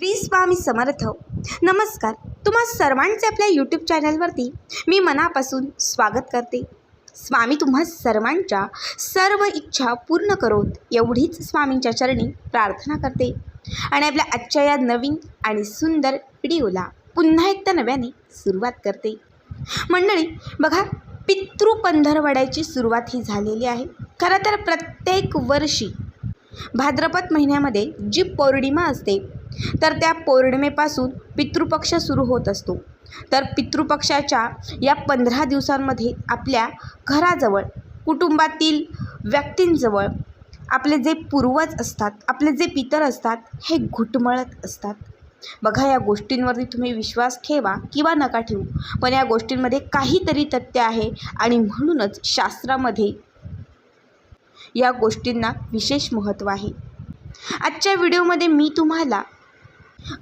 श्री स्वामी समर्थ. नमस्कार. तुम्हा सर्वांचे आपल्या यूट्यूब चॅनलवरती मी मनापासून स्वागत करते. स्वामी तुम्हा सर्वांच्या सर्व इच्छा पूर्ण करोत एवढीच स्वामींच्या चरणी प्रार्थना करते. आणि आपल्या आजच्या या नवीन आणि सुंदर व्हिडिओला पुन्हा एकदा नव्याने सुरुवात करते. मंडळी बघा पितृ पंधरवड्याची सुरुवात ही झालेली आहे. खरं तर प्रत्येक वर्षी भाद्रपद महिन्यामध्ये जी पौर्णिमा असते तर त्या पौर्णिमेपासून पितृपक्ष सुरू होत असतो. तर पितृपक्षाच्या या पंधरा दिवसांमध्ये आपल्या घराजवळ कुटुंबातील व्यक्तींजवळ आपले जे पूर्वज असतात आपले जे पितर असतात हे घुटमळत असतात. बघा या गोष्टींवरती तुम्ही विश्वास ठेवा किंवा नका ठेवू पण या गोष्टींमध्ये काहीतरी तथ्य आहे आणि म्हणूनच शास्त्रामध्ये या गोष्टींना विशेष महत्त्व आहे. आजच्या व्हिडिओमध्ये मी तुम्हाला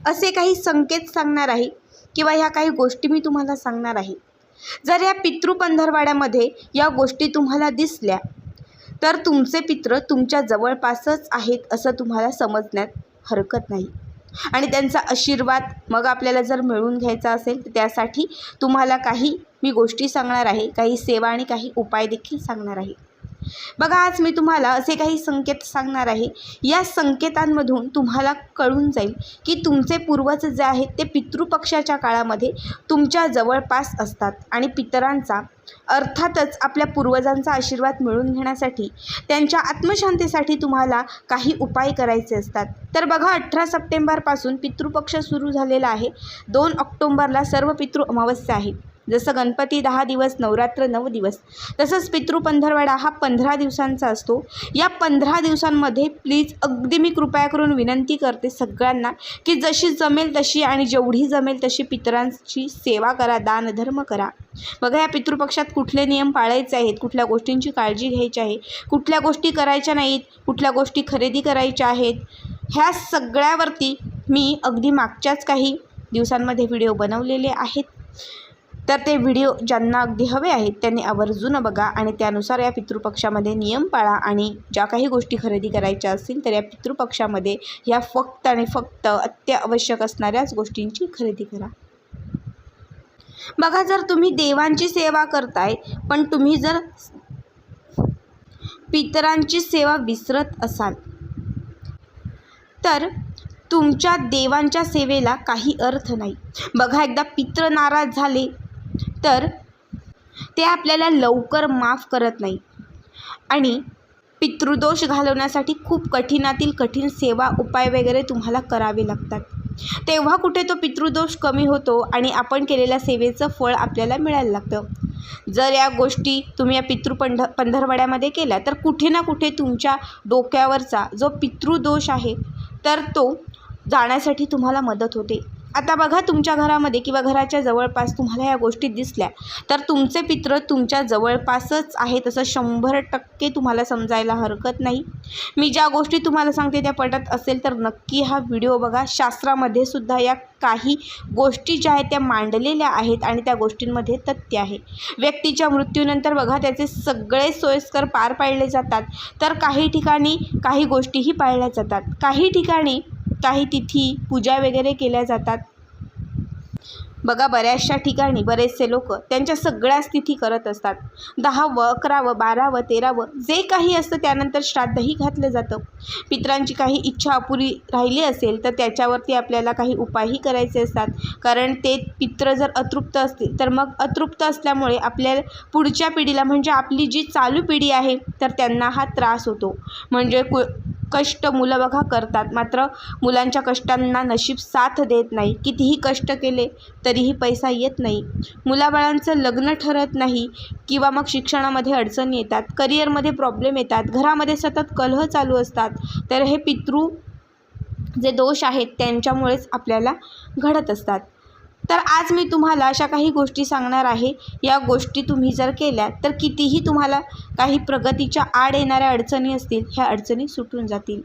असे काही संकेत सांगणार आहे किंवा ह्या काही गोष्टी मी तुम्हाला सांगणार आहे. जर या पितृपंधरवाड्यामध्ये या गोष्टी तुम्हाला दिसल्या तर तुमचे पित्र तुमच्या जवळपासच आहेत असं तुम्हाला समजण्यात हरकत नाही. आणि त्यांचा आशीर्वाद मग आपल्याला जर मिळवून घ्यायचा असेल तर त्यासाठी तुम्हाला काही मी गोष्टी सांगणार आहे काही सेवा आणि काही उपाय देखील सांगणार आहे. बघा आज मी तुम्हाला असे काही संकेत सांगणार आहे. या संकेतांमधून तुम्हाला कळून जाईल की तुमचे पूर्वज जे आहेत ते पितृपक्षाच्या काळामध्ये तुमच्या जवळपास असतात आणि पितरांचा अर्थातच आपल्या पूर्वजांचा आशीर्वाद मिळवून घेण्यासाठी त्यांच्या आत्मशांतीसाठी तुम्हाला काही उपाय करायचे असतात. तर बघा अठरा सप्टेंबरपासून पितृपक्ष सुरू झालेला आहे. दोन ऑक्टोंबरला सर्व पितृ अमावस्या आहे. जसं गणपती दहा दिवस नवरात्र नऊ दिवस तसंच पितृपंधरवाडा हा पंधरा दिवसांचा असतो. या पंधरा दिवसांमध्ये प्लीज अगदी मी कृपया करून विनंती करते सगळ्यांना की जशी जमेल तशी आणि जेवढी जमेल तशी पितरांची सेवा करा दानधर्म करा. बघा या पितृपक्षात कुठले नियम पाळायचे आहेत? कुठल्या गोष्टींची काळजी घ्यायची आहे? कुठल्या गोष्टी करायच्या नाहीत? कुठल्या गोष्टी खरेदी करायच्या आहेत? ह्या सगळ्यावरती मी अगदी मागच्याच काही दिवसांमध्ये व्हिडिओ बनवलेले आहेत. तर ते व्हिडिओ ज्यांना अगदी हवे आहेत त्यांनी आवर्जून बघा आणि त्यानुसार या पितृपक्षामध्ये नियम पाळा आणि ज्या काही गोष्टी खरेदी करायच्या असतील तर या पितृपक्षामध्ये ह्या फक्त आणि फक्त अत्यावश्यक असणाऱ्याच गोष्टींची खरेदी करा. बघा जर तुम्ही देवांची सेवा करताय पण तुम्ही जर पितरांची सेवा विसरत असाल तर तुमच्या देवांच्या सेवेला काही अर्थ नाही. बघा एकदा पित्र नाराज झाले तर ते आपल्याला लवकर माफ करत नाही. आणि पितृदोष घालवण्यासाठी खूप कठीणातील कठीण सेवा उपाय वगैरे तुम्हाला करावे लागतात. तेव्हा कुठे तो पितृदोष कमी होतो आणि आपण केलेल्या सेवेचं फळ आपल्याला मिळायला लागतं. जर या गोष्टी तुम्ही या पितृपंढ पंधरवड्यामध्ये केल्या तर कुठे ना कुठे तुमच्या डोक्यावरचा जो पितृदोष आहे तर तो जाण्यासाठी तुम्हाला मदत होते. आता बघा तुमच्या घरामध्ये किंवा घराच्या जवळपास तुम्हाला या गोष्टी दिसल्या तर तुमचे पित्र तुमच्या जवळपासच आहेत असं शंभर टक्के तुम्हाला समजायला हरकत नाही. मी ज्या गोष्टी तुम्हाला सांगते त्या पटत असेल तर नक्की हा व्हिडिओ बघा. शास्त्रामध्ये सुद्धा या काही गोष्टी ज्या आहेत त्या मांडलेल्या आहेत आणि त्या गोष्टींमध्ये तथ्य आहे. व्यक्तीच्या मृत्यूनंतर बघा त्याचे सगळे सोयीस्कर पार पाडले जातात. तर काही ठिकाणी काही गोष्टीही पाळल्या जातात. काही ठिकाणी काही तिथी पूजा वगैरे केल्या जातात. बघा बऱ्याचशा ठिकाणी बरेचसे लोक त्यांच्या सगळ्याच तिथी करत असतात. दहावं अकरावं बारावं तेरावं जे काही असतं त्यानंतर श्राद्धही घातलं जातं. पित्रांची काही इच्छा अपुरी राहिली असेल तर त्याच्यावरती आपल्याला काही उपायही करायचे असतात. कारण ते पित्र जर अतृप्त असतील तर मग अतृप्त असल्यामुळे आपल्या पुढच्या पिढीला म्हणजे आपली जी चालू पिढी आहे तर त्यांना हा त्रास होतो. म्हणजे कु कष्ट मुलं बघा करतात. मात्र मुलांच्या कष्टांना नशीब साथ देत नाही. कितीही कष्ट केले तरीही पैसा येत नाही. मुलाबाळांचं लग्न ठरत नाही किंवा मग शिक्षणामध्ये अडचणी येतात. करिअरमध्ये प्रॉब्लेम येतात. घरामध्ये सतत कलह चालू असतात. तर हे पितृ जे दोष आहेत त्यांच्यामुळेच आपल्याला घडत असतात. तर आज मी तुम्हाला अशा काही गोष्टी सांगणार आहे. या गोष्टी तुम्ही जर केल्या तर कितीही तुम्हाला काही प्रगतीच्या आड येणाऱ्या अडचणी असतील ह्या अडचणी सुटून जातील.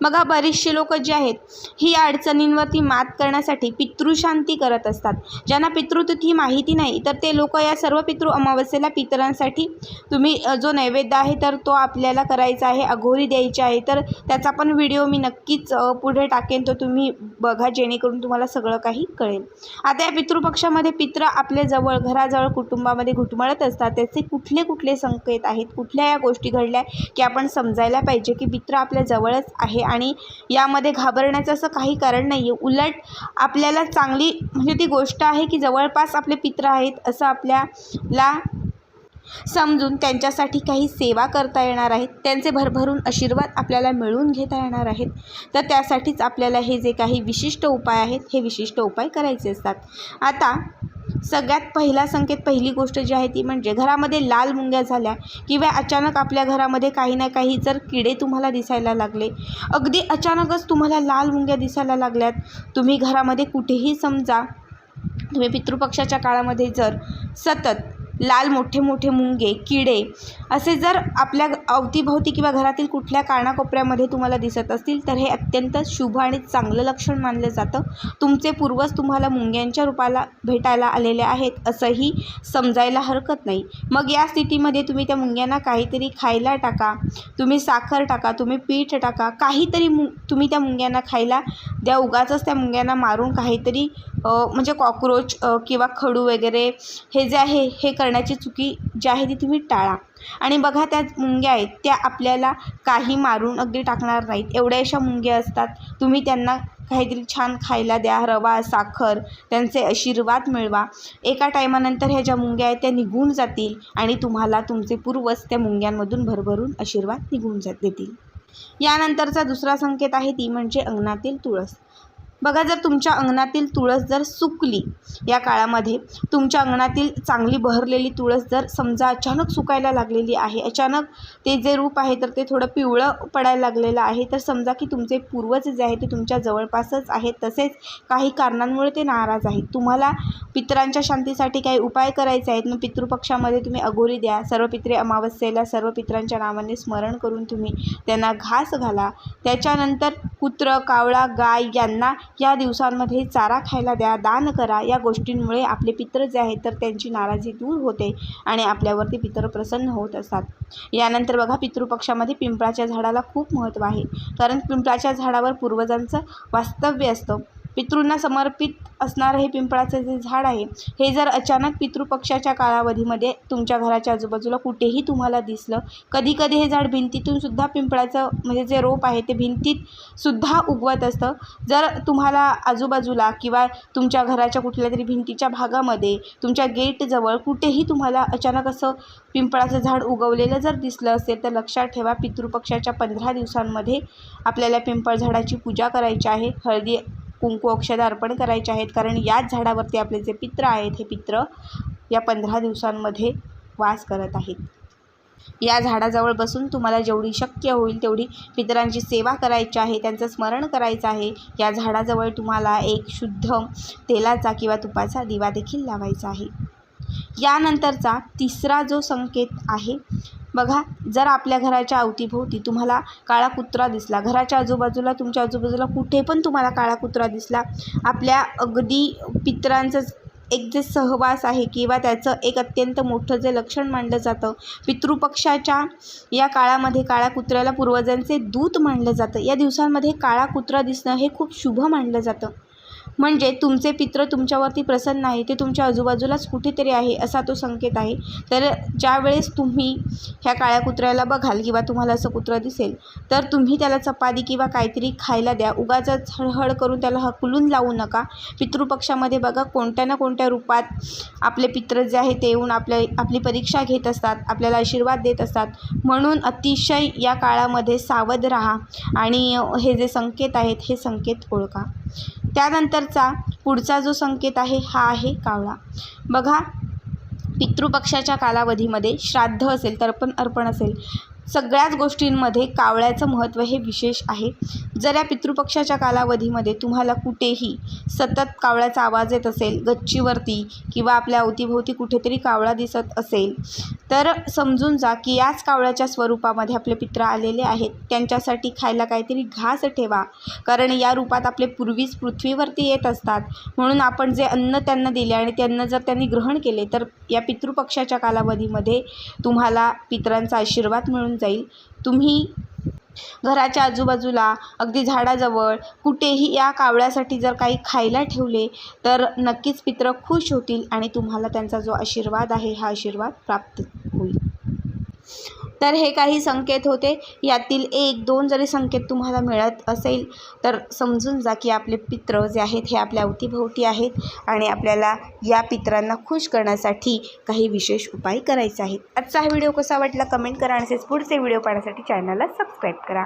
बघा बरेचसे लोक जे आहेत ही अडचणींवरती मात करण्यासाठी पितृशांती करत असतात. ज्यांना पितृतिथी माहिती नाही तर ते लोक या सर्व पितृ अमावस्येला पितरांसाठी तुम्ही जो नैवेद्य आहे तर तो आपल्याला करायचा आहे अघोरी द्यायची आहे तर त्याचा पण व्हिडिओ मी नक्कीच पुढे टाकेन तो तुम्ही बघा जेणेकरून तुम्हाला सगळं काही कळेल. आता या पितृपक्षामध्ये पित्र आपल्या जवळ घराजवळ कुटुंबामध्ये घुटमळत असतात. त्याचे कुठले कुठले संकेत आहेत? कुठल्या या गोष्टी घडल्या की आपण समजायला पाहिजे की पित्र आपल्या जवळच आहे आणि यामध्ये घाबरण्याचं असं काही कारण नाही आहे उलट आपल्याला चांगली म्हणजे ती गोष्ट आहे की जवळपास आपले पित्र आहेत असं आपल्याला समजून त्यांच्यासाठी काही सेवा करता येणार आहेत. त्यांचे भरभरून आशीर्वाद आपल्याला मिळवून घेता येणार आहेत. तर त्यासाठीच आपल्याला हे जे काही विशिष्ट उपाय आहेत हे विशिष्ट उपाय करायचे असतात. आता सगळ्यात पहिला संकेत पहिली गोष्ट जी आहे ती म्हणजे घरामध्ये लाल मुंग्या झाल्या किंवा अचानक आपल्या घरामध्ये काही ना काही जर किडे तुम्हाला दिसायला लागले. अगदी अचानकच तुम्हाला लाल मुंग्या दिसायला लागल्यात. तुम्ही घरामध्ये कुठेही समजा तुम्ही पितृपक्षाच्या काळामध्ये जर सतत लाल मोठे मोठे मुंगे किडे असे जर आपल्या अवतीभोवती किंवा घरातील कुठल्या कानाकोपऱ्यामध्ये तुम्हाला दिसत असतील तर हे अत्यंत शुभ आणि चांगलं लक्षण मानलं जातं. तुमचे पूर्वज तुम्हाला मुंग्यांच्या रूपाला भेटायला आलेले आहेत असंही समजायला हरकत नाही. मग या स्थितीमध्ये तुम्ही त्या मुंग्यांना काहीतरी खायला टाका तुम्ही साखर टाका तुम्ही पीठ टाका काहीतरी मु तुम्ही त्या मुंग्यांना खायला द्या. उगाचच त्या मुंग्यांना मारून काहीतरी म्हणजे कॉक्रोच किंवा खडू वगैरे हे जे आहे हे करण्याची चुकी जी आहे ती तुम्ही टाळा. आणि बघा त्या मुंग्या आहेत त्या आपल्याला काही मारून अगदी टाकणार नाहीत. एवढ्या अशा मुंग्या असतात तुम्ही त्यांना काहीतरी छान खायला द्या रवा साखर त्यांचे आशीर्वाद मिळवा. एका टायमानंतर ह्या ज्या मुंग्या आहेत त्या निघून जातील आणि तुम्हाला तुमचे पूर्वज त्या मुंग्यांमधून भरभरून आशीर्वाद निघून जात देतील. यानंतरचा दुसरा संकेत आहे ती म्हणजे अंगणातील तुळस. बघा जर तुमच्या अंगणातील तुळस जर सुकली या काळामध्ये तुमच्या अंगणातील चांगली बहरलेली तुळस जर समजा अचानक सुकायला लागलेली आहे अचानक ते जे रूप आहे तर ते थोडं पिवळं पडायला लागलेलं आहे तर समजा की तुमचे पूर्वज जे आहे ते तुमच्या जवळपासच आहेत तसेच काही कारणांमुळे ते नाराज आहेत. तुम्हाला पितरांच्या शांतीसाठी काही उपाय करायचे आहेत मग पितृपक्षामध्ये तुम्ही अघोरी द्या सर्व पित्रे अमावस्येला सर्व पितरांच्या नावाने स्मरण करून तुम्ही त्यांना घास घाला. त्याच्यानंतर कुत्र कावळा गाय यांना या दिवसांमध्ये चारा खायला द्या दान करा या गोष्टींमुळे आपले पित्र जे आहेत तर त्यांची नाराजी दूर होते आणि आपल्यावरती पितर प्रसन्न होत असतात. यानंतर बघा पितृपक्षामध्ये पिंपळाच्या झाडाला खूप महत्त्व आहे. कारण पिंपळाच्या झाडावर पूर्वजांचं वास्तव्य असतं. पितृंना समर्पित असणारं हे पिंपळाचं जे झाड आहे हे जर अचानक पितृपक्षाच्या कालावधीमध्ये तुमच्या घराच्या आजूबाजूला कुठेही तुम्हाला दिसलं कधीकधी हे झाड भिंतीतून सुद्धा पिंपळाचं म्हणजे जे रोप आहे ते भिंतीत सुद्धा उगवत असतं. जर तुम्हाला आजूबाजूला किंवा तुमच्या घराच्या कुठल्या तरी भिंतीच्या भागामध्ये तुमच्या गेटजवळ कुठेही तुम्हाला अचानक असं पिंपळाचं झाड उगवलेलं जर दिसलं असेल तर लक्षात ठेवा पितृपक्षाच्या पंधरा दिवसांमध्ये आपल्याला पिंपळ झाडाची पूजा करायची आहे. हळदी कुंकू अक्षदा अर्पण करायचे आहेत. कारण याच झाडावरती आपले जे पित्र आहेत हे पित्र या पंधरा दिवसांमध्ये वास करत आहेत. या झाडाजवळ बसून तुम्हाला जेवढी शक्य होईल तेवढी पितरांची सेवा करायची आहे त्यांचं स्मरण करायचं आहे. या झाडाजवळ तुम्हाला एक शुद्ध तेलाचा किंवा तुपाचा दिवा देखील लावायचा आहे. यानंतरचा तिसरा जो संकेत आहे बघा जर आपल्या घराच्या अवतीभोवती तुम्हाला काळा कुत्रा दिसला घराच्या आजूबाजूला तुमच्या आजूबाजूला कुठे पण तुम्हाला काळा कुत्रा दिसला आपल्या अगदी पितरांचं एक जे सहवास आहे किंवा त्याचं एक अत्यंत मोठं जे लक्षण मानलं जातं पितृपक्षाच्या या काळामध्ये काळ्या कुत्र्याला पूर्वजांचे दूत मानलं जातं. या दिवसांमध्ये काळा कुत्रा दिसणं हे खूप शुभ मानलं जातं. म्हणजे तुमचे पित्र तुमच्यावरती प्रसन्न आहे ते तुमच्या आजूबाजूलाच कुठेतरी आहे असा तो संकेत आहे. तर ज्यावेळेस तुम्ही ह्या काळ्या कुत्र्याला बघाल किंवा तुम्हाला असं कुत्रं दिसेल तर तुम्ही त्याला चपाती किंवा काहीतरी खायला द्या. उगाच हळहळ करून त्याला हकलून लावू नका. पितृपक्षामध्ये बघा कोणत्या ना कोणत्या रूपात आपले पित्र जे आहे ते येऊन आपल्या आपली परीक्षा घेत असतात आपल्याला आशीर्वाद देत असतात. म्हणून अतिशय या काळामध्ये सावध राहा आणि हे जे संकेत आहेत हे संकेत ओळखा. त्यानंतरचा पुढचा जो संकेत आहे हा आहे कावळा. बघा पितृपक्षाच्या कालावधीमध्ये श्राद्ध असेल तर्पण अर्पण असेल. सगळ्याच गोष्टींमध्ये कावळ्याचं महत्त्व हे विशेष आहे. जर या पितृपक्षाच्या कालावधीमध्ये तुम्हाला कुठेही सतत कावळ्याचा आवाज येत असेल गच्चीवरती किंवा आपल्या अवतीभोवती कुठेतरी कावळा दिसत असेल तर समजून जा की याच कावळ्याच्या स्वरूपामध्ये आपले पित्र आलेले आहेत. त्यांच्यासाठी खायला काहीतरी घास ठेवा कारण या रूपात आपले पूर्वीच पृथ्वीवरती येत असतात. म्हणून आपण जे अन्न त्यांना दिले आणि ते अन्न जर त्यांनी ग्रहण केले तर या पितृपक्षाच्या कालावधीमध्ये तुम्हाला पित्रांचा आशीर्वाद मिळून जाईल. तुम्ही घराच्या आजूबाजूला अगदी झाडाजवळ कुठेही या कावळ्यासाठी जर काही खायला ठेवले तर नक्कीच पित्र खुश होतील आणि तुम्हाला त्यांचा जो आशीर्वाद आहे हा आशीर्वाद प्राप्त होईल. तर हे काही संकेत होते. यातील एक दोन जरी संकेत तुम्हाला मिळत असेल तर समजून जा की आपले पित्र जे आहेत हे आपल्या अवतीभोवती आहेत आणि आपल्याला या पित्रांना खुश करण्यासाठी काही विशेष उपाय करायचे आहेत. आजचा हा व्हिडिओ कसा वाटला? कमेंट करा आणि तसेच पुढचे व्हिडिओ पाहण्यासाठी चॅनलला सबस्क्राईब करा.